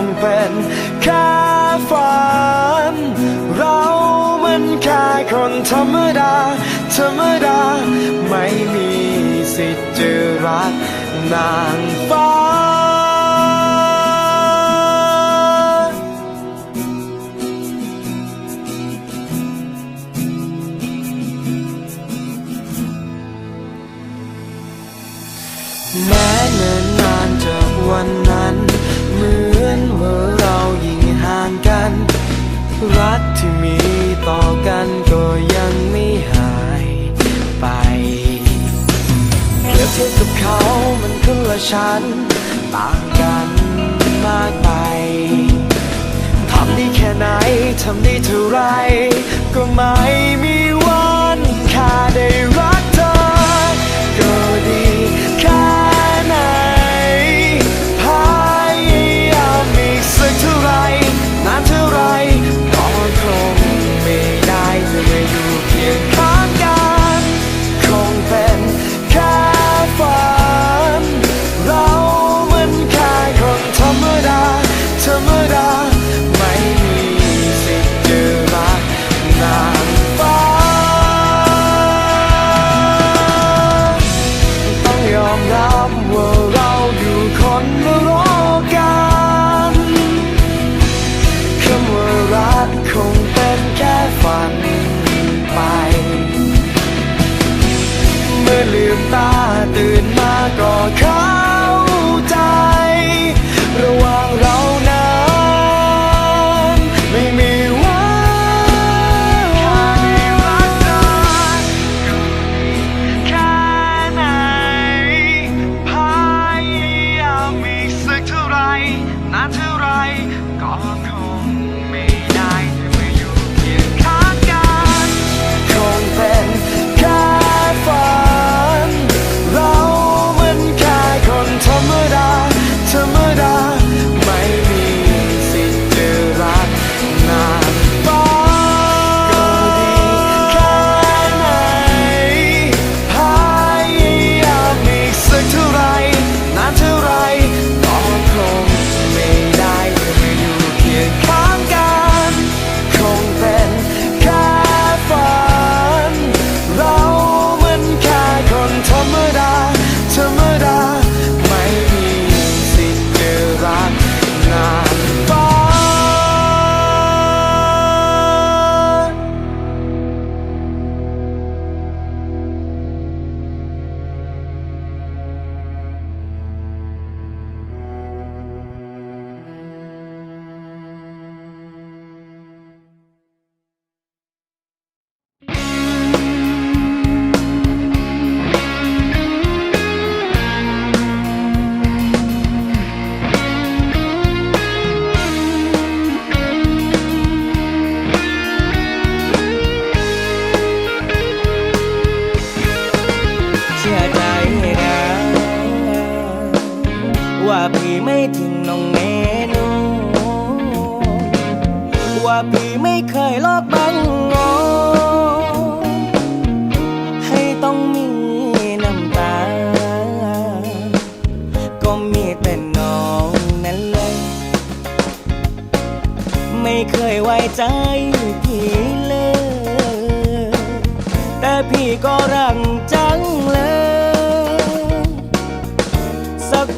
งเป็นแค่ฝัน เรามันแค่คนธรรมดา ธรรมดา ไม่มีสิทธิ์จะรักนางฟ้าแม้เนิ่นนานจากวันนั้น ต่อกันก็ยังไม่หายไปเปรียบเทียบกับเขามันคนละชั้นต่างกันมากไปทำได้แค่ไหน ทำได้เท่าไร ก็ไม่มี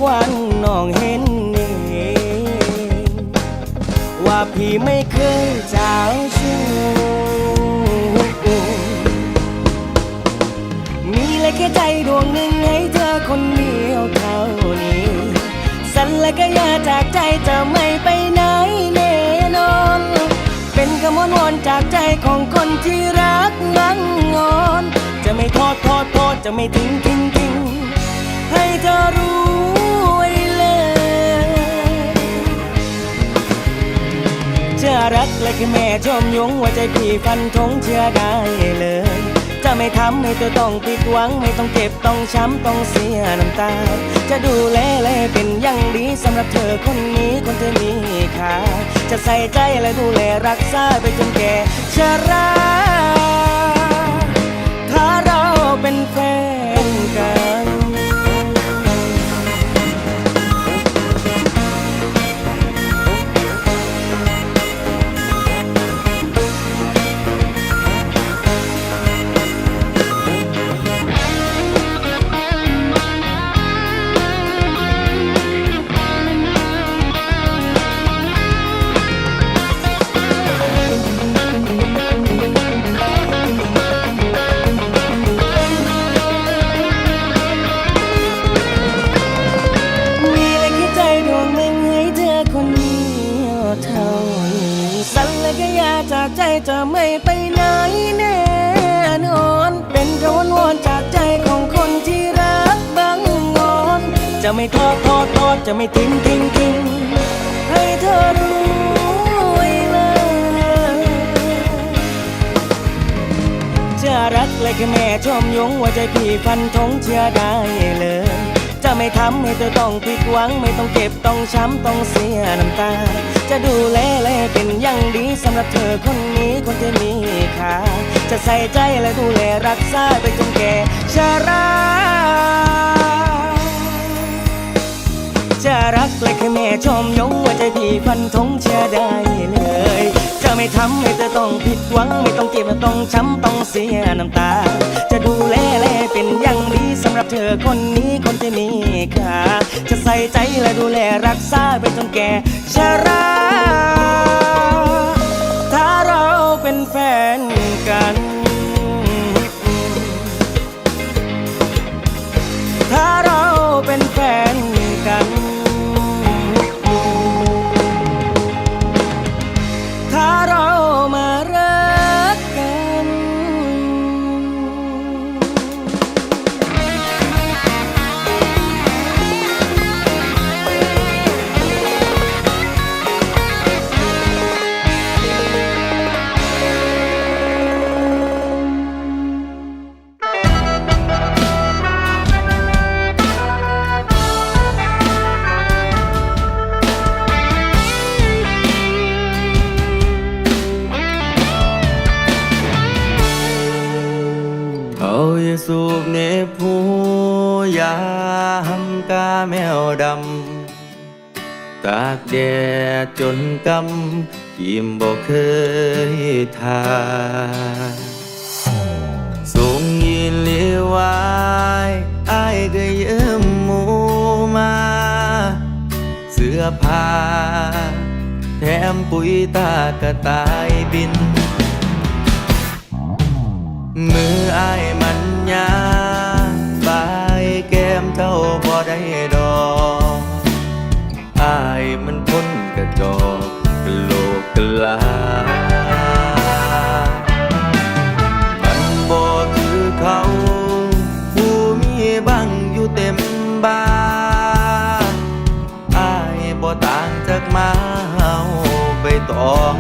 วันน้องเห็นเองว่าพี่ไม่เคยเจ้าชู้มีและแค่ใจดวงหนึ่งให้เธอคนเดียวเท่านี้ สันและก็อย่าจากใจจะไม่ไปไหนแน่นอน เป็นคำวอนวอนจากใจของคนที่รักนั่งงอน จะไม่ทอดทอดทอดจะไม่ทิ้งทิ้งทิ้งให้เธอรู้ รักและคือแม่ชมยงว่าใจพี่ฟันธงเชื่อได้เลย จะไม่ทำให้เธอต้องผิดหวัง ไม่ต้องเจ็บต้องช้ำต้องเสียน้ำตา จะดูแลและเป็นอย่างดีสำหรับเธอคนนี้คนที่มีค่าจะใส่ใจและดูแลรักษาไปจนแก่ชรา ถ้าเราเป็นแฟน จะไม่ไปไหนแน่นอน เป็นคำวนวอนจากใจของคนที่รักบังงอน จะไม่ทอดทอดทอดจะไม่ทิ้งทิ้งทิ้งให้เธอรู้ไว้เลยจะรักและแค่แม่ชมยงว่าใจพี่ฟันธงเชื่อได้เลย จะไม่ทำให้เธอต้องผิดหวัง ไม่ต้องเก็บต้องช้ำต้องเสียน้ำตา จะดูแลและเป็นอย่างดีสำหรับเธอคนนี้คนที่มีค่าจะใส่ใจและดูแลรักษาไปจนแก่ชราจะรักและแค่แม่ชมยงว่าใจพี่ฟันธงเชื่อได้เลย จะไม่ทำให้เธอต้องผิดหวัง ไม่ต้องเจ็บต้องช้ำต้องเสียน้ำตา จะดูแล เธอคนนี้คนที่มีค่าจะใส่ใจและดูแลรักษาไปจนแก่ชรา ตากแดดจนกำยิ้มบอกเคยทาส่งยินเลียวายอายก็ยืมหมูมา เสื้อผ้า แถมปุ๋ยตากระต่ายบิน มืออายมันยาบายแก้มเท่าบ่ได้ดายมันพ้นกระจอกกโลกกลา มันบ่คือเขา ผู้มีบังอยู่เต็มบ้านอายบ่ต่างจากมาเฮาใบตอง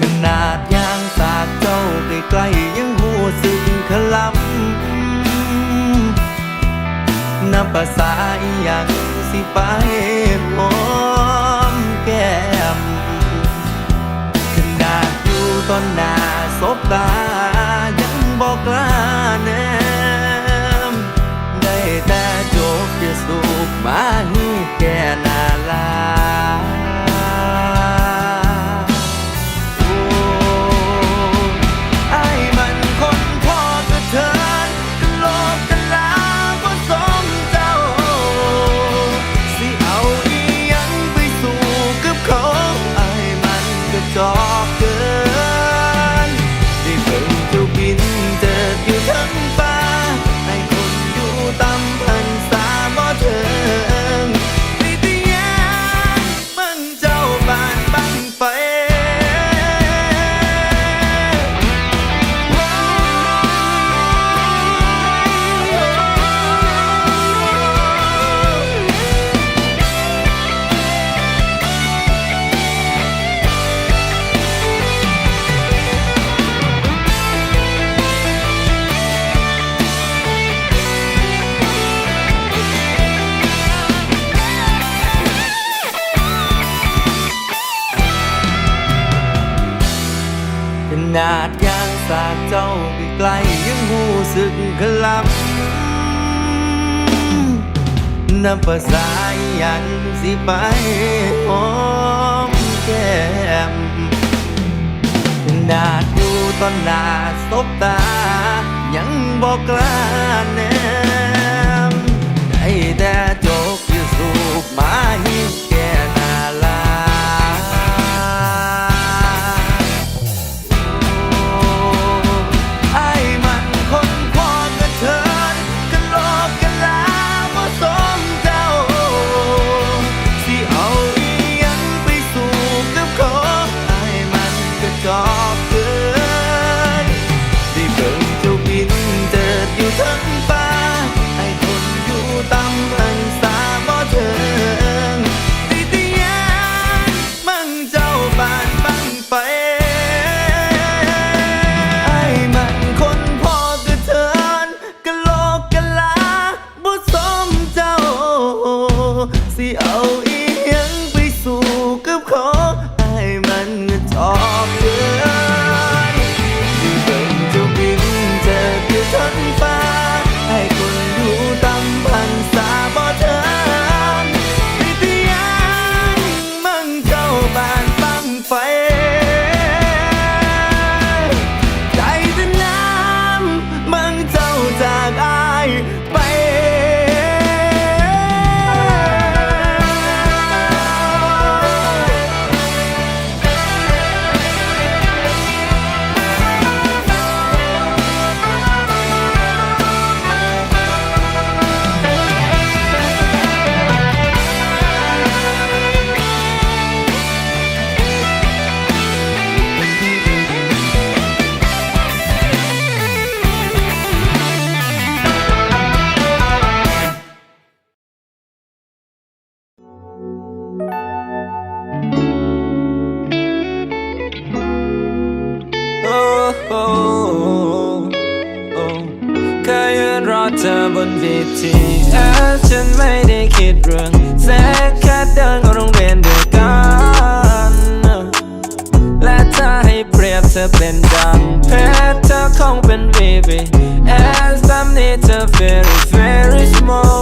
ขนาดยางสาดเจ้าใกล้ๆยังหูสึกขลำนับภาษาอหยัง ไป star. น้ำภาษายัางสิไปหอมแก้มนาดูตอนหน้าสบตา ยังบอกกล้าแนมได้แต่จกอยู่สูบมาหิ โอ้เคยยืนรอเธอบนเวทีแอฉันไม่ได้คิดเรื่องแสกแค่เดินก็โรงเรียนเดียวกัน และถ้าให้เปรียบเธอเป็นดังเพชรเธอคงเป็นวีวีแอสตบบนี้เธอ very very small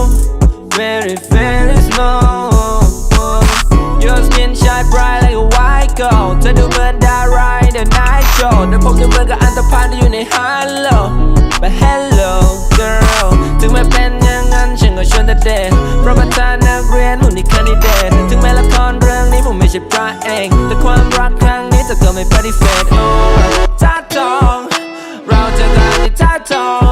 very very small Your skin shine bright like a white gold เธอดูเหมือน โจเดินพบในเมืองกับอันตรพานที่อยู่ในฮัลโหล but hello girl ถึงแม้เป็นอย่างนั้นฉันก็ชวนแต่เด็กเพราะประธานนักเรียนหุ่นที่คันดิเดตถึงแม้ละครเรื่องนี้ผมไม่ใช่พระเองแต่ความรักครั้งนี้จะเกิดไม่ปฏิเสธโอ้จ้าจอง เราจะตามที่จ้าจอง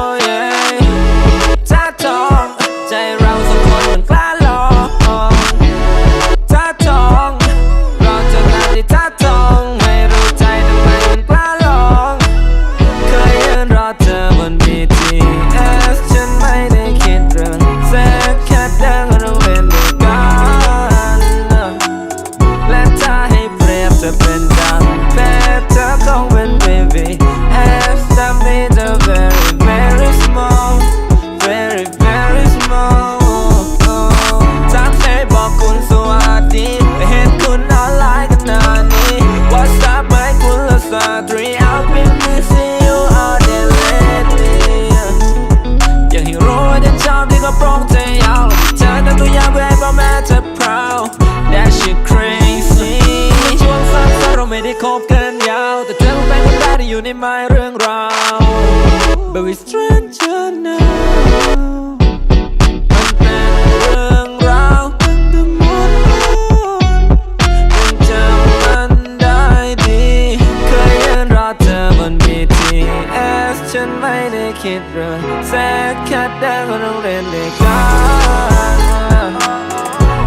คิดเรื่องแสนแค่ได้ก็ต้องเรียนด้วยกั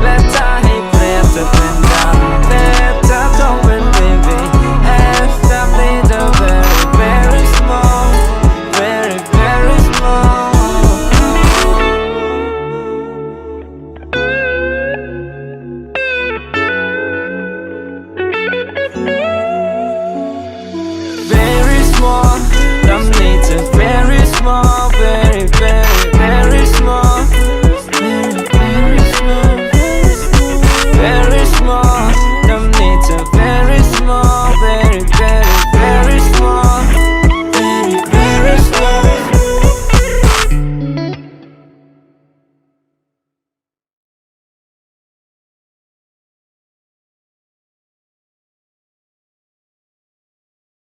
และถ้าให้เปรียบจะเป็น